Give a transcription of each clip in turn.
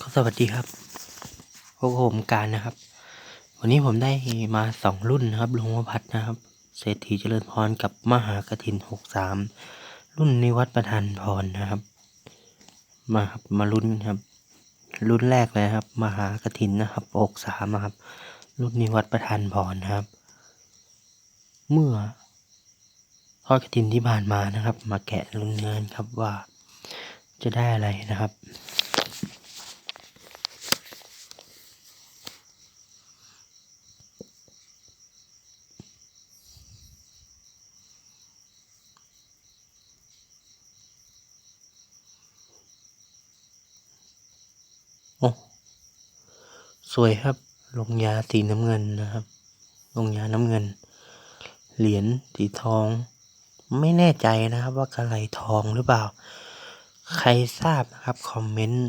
ก็สวัสดีครับพวกผมการนะครับ วันนี้ผมได้มาสองรุ่นนะครับหลวงพ่อพัดนะครับ เศรษฐีเจริญพรกับมหากถินหกสามรุ่นนิวัดประธานพรนะครับ มาครับมารุ่นครับ รุ่นแรกเลยครับ มหากถินนะครับหกสามครับ รุ่นนิวัดประธานพรนะครับ เมื่อทอดกรถินที่ผ่านมานะครับ มาแกะรุ่นเนื้อครับว่าจะได้อะไรนะครับ โอ้สวยครับ ลงยาสีน้ำเงินนะครับ ลงยาน้ำเงิน เหรียญสีทอง ไม่แน่ใจนะครับว่ากระไรทองหรือเปล่า ใครทราบนะครับ คอมเมนต์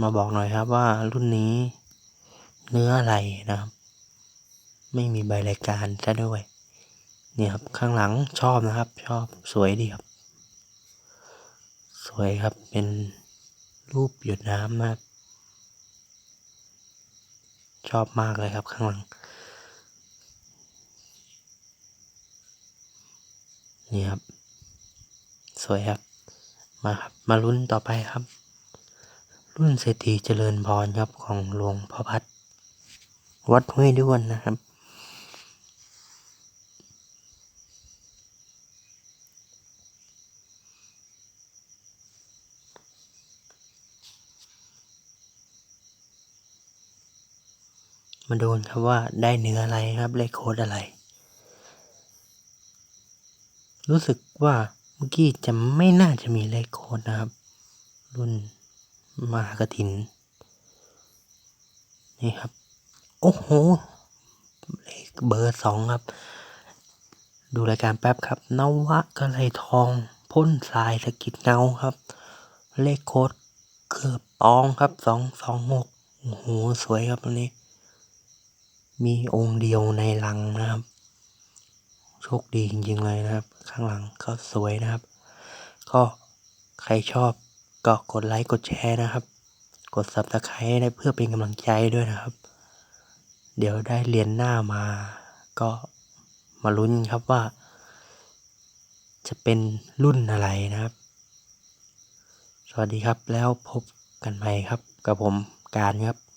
มาบอกหน่อยครับว่ารุ่นนี้ เนื้ออะไรนะครับ ไม่มีใบรายการซะด้วยเนี่ยครับข้างหลังชอบนะครับ ชอบสวยดีครับ สวยครับเป็นรูปหยดน้ำนะครับ ชอบมากเลยครับ ข้างหลัง นี่ครับ สวยครับ มาครับ มาลุ้นต่อไปครับ รุ่นเศรษฐีเจริญพรครับของหลวงพ่อพัด วัดห้วยด้วนนะครับ มาดูกันครับว่าได้เนื้ออะไรครับเลขโค้ดอะไร รู้สึกว่าเมื่อกี้จะไม่น่าจะมีเลขโค้ดนะครับ รุ่นมหากถิน นี่ครับ โอ้โห เลขเบอร์สองครับ ดูรายการแป๊บครับ นวะกะไรทอง พ่นทรายสะกิดเงาครับ เลขโค้ดเกือบตองครับสองสองหกโอ้โห สวยครับตัวนี้ มีองค์เดียวในลังนะครับ โชคดีจริงๆเลยนะครับ ข้างหลังก็สวยนะครับ ก็ใครชอบก็กดไลค์กดแชร์นะครับ กด subscribe ได้เพื่อเป็นกำลังใจด้วยนะครับ เดี๋ยวได้เรียนหน้ามา ก็มาลุ้นครับว่า จะเป็นรุ่นอะไรนะครับ สวัสดีครับแล้วพบกันใหม่ครับ กับผมการครับ